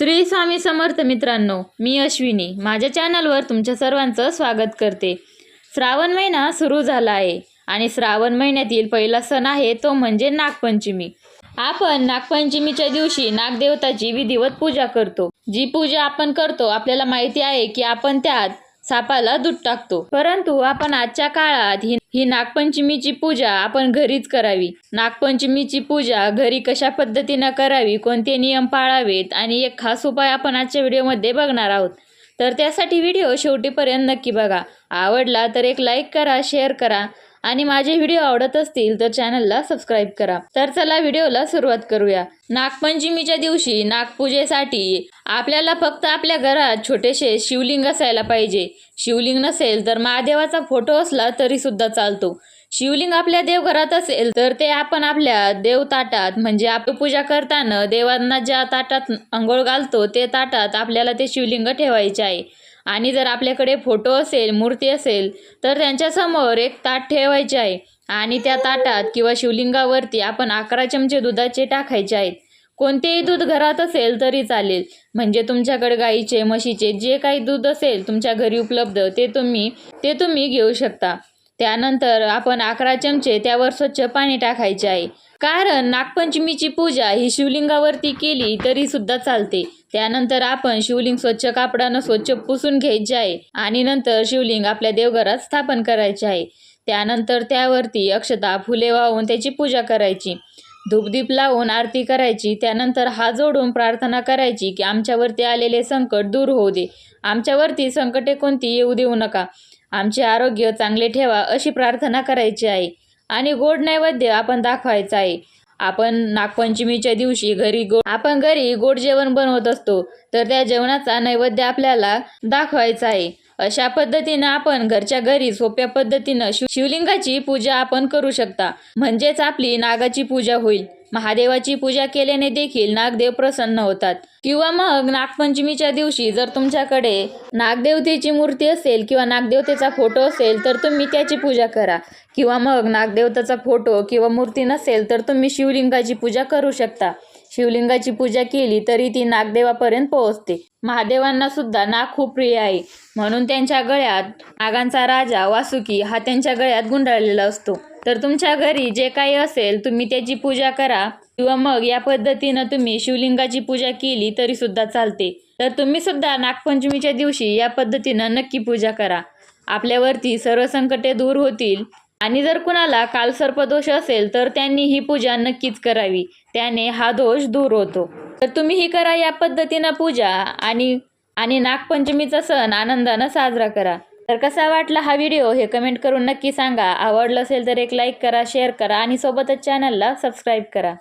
श्री स्वामी समर्थ मित्रांनो मी अश्विनी. माझ्या चॅनलवर तुमच्या सर्वांचं स्वागत करते. श्रावण महिना सुरू झाला आहे आणि श्रावण महिन्यातील पहिला सण आहे तो म्हणजे नागपंचमी. आपण नागपंचमीच्या दिवशी नागदेवताची विधिवत पूजा करतो. जी पूजा आपण करतो आपल्याला माहिती आहे की आपण त्यात सापाला दूध टाकतो. परंतु आपण आजच्या काळात ही ही नागपंचमीची पूजा आपण घरीच करावी. नागपंचमीची पूजा घरी कशा पद्धतीनं करावी कोणते नियम पाळावेत आणि एक खास उपाय आपण आजच्या व्हिडिओमध्ये बघणार आहोत. तर त्यासाठी व्हिडिओ शेवटीपर्यंत नक्की बघा. आवडला तर एक लाईक करा शेअर करा. आणि माझे व्हिडिओ आवडत असतील तर चॅनलला सबस्क्राईब करा. तर चला व्हिडिओला सुरुवात करूया. नागपंचमीच्या दिवशी नागपूजेसाठी आपल्याला फक्त आपल्या घरात छोटेसे शिवलिंग असायला पाहिजे. शिवलिंग नसेल तर महादेवाचा फोटो असला तरी सुद्धा चालतो. शिवलिंग आपल्या देवघरात असेल तर ते आपण आपल्या देवताटात म्हणजे आपण पूजा करताना देवांना ज्या ताटात आंघोळ घालतो ते ताटात आपल्याला ते शिवलिंग ठेवायचे आहे. आणि जर आपल्याकडे फोटो असेल मूर्ती असेल तर त्यांच्यासमोर एक ताट ठेवायचे आहे. आणि त्या ताटात किंवा शिवलिंगावरती आपण अकरा चमचे दुधाचे टाकायचे आहेत. कोणतेही दूध घरात असेल तरी चालेल. म्हणजे तुमच्याकडे गाईचे म्हशीचे जे काही दूध असेल तुमच्या घरी उपलब्ध ते तुम्ही ते तुम्ही घेऊ शकता. त्यानंतर आपण अकरा चमचे त्यावर स्वच्छ पाणी टाकायचे आहे. कारण नागपंचमीची पूजा ही शिवलिंगावरती केली तरी सुद्धा चालते. त्यानंतर आपण शिवलिंग स्वच्छ कापडानं स्वच्छ पुसून घ्यायचे आहे आणि नंतर शिवलिंग आपल्या देवघरात स्थापन करायचे आहे. त्यानंतर त्यावरती अक्षता फुले वाहून त्याची पूजा करायची. धूपदीप लावून आरती करायची. त्यानंतर हात जोडून प्रार्थना करायची की आमच्यावरती आलेले संकट दूर होऊ दे. आमच्यावरती संकटे कोणती येऊ देऊ नका. आमचे आरोग्य चांगले ठेवा अशी प्रार्थना करायची आहे. आणि गोड नैवेद्य आपण दाखवायचा आहे. आपण नागपंचमीच्या दिवशी घरी गोड आपण घरी गोड जेवण बनवत असतो तर त्या जेवणाचा नैवेद्य आपल्याला दाखवायचा आहे. अशा पद्धतीनं आपण घरच्या घरी सोप्या पद्धतीनं शिवलिंगाची पूजा आपण करू शकता. म्हणजेच आपली नागाची पूजा होईल. महादेवाची पूजा केल्याने देखील नागदेव प्रसन्न होतात. किंवा मग नागपंचमीच्या दिवशी जर तुमच्याकडे नागदेवतेची मूर्ती असेल किंवा नागदेवतेचा फोटो असेल तर तुम्ही त्याची पूजा करा. किंवा मग नागदेवताचा फोटो किंवा मूर्ती नसेल तर तुम्ही शिवलिंगाची पूजा करू शकता. शिवलिंगाची पूजा केली तरी ती नागदेवापर्यंत पोहोचते. महादेवांना सुद्धा नाग खूप प्रिय आहे. म्हणून त्यांच्या गळ्यात नागांचा राजा वासुकी हा त्यांच्या गळ्यात गुंडाळलेला असतो. तर तुमच्या घरी जे काही असेल तुम्ही त्याची पूजा करा. किंवा मग या पद्धतीनं तुम्ही शिवलिंगाची पूजा केली तरी सुद्धा चालते. तर तुम्ही सुद्धा नागपंचमीच्या दिवशी या पद्धतीनं नक्की पूजा करा. आपल्यावरती सर्व संकटे दूर होतील. आणि जर कुणाला कालसर्पदोष असेल तर त्यांनी ही पूजा नक्कीच करावी. त्याने हा दोष दूर होतो. तर तुम्ही ही करा या पद्धतीनं पूजा आणि आणि नागपंचमीचा सण आनंदानं साजरा करा. तर कसा वाटला हा व्हिडिओ हे कमेंट करून नक्की सांगा. आवडलं असेल तर एक लाईक करा शेअर करा आणि सोबतच चॅनलला सबस्क्राईब करा.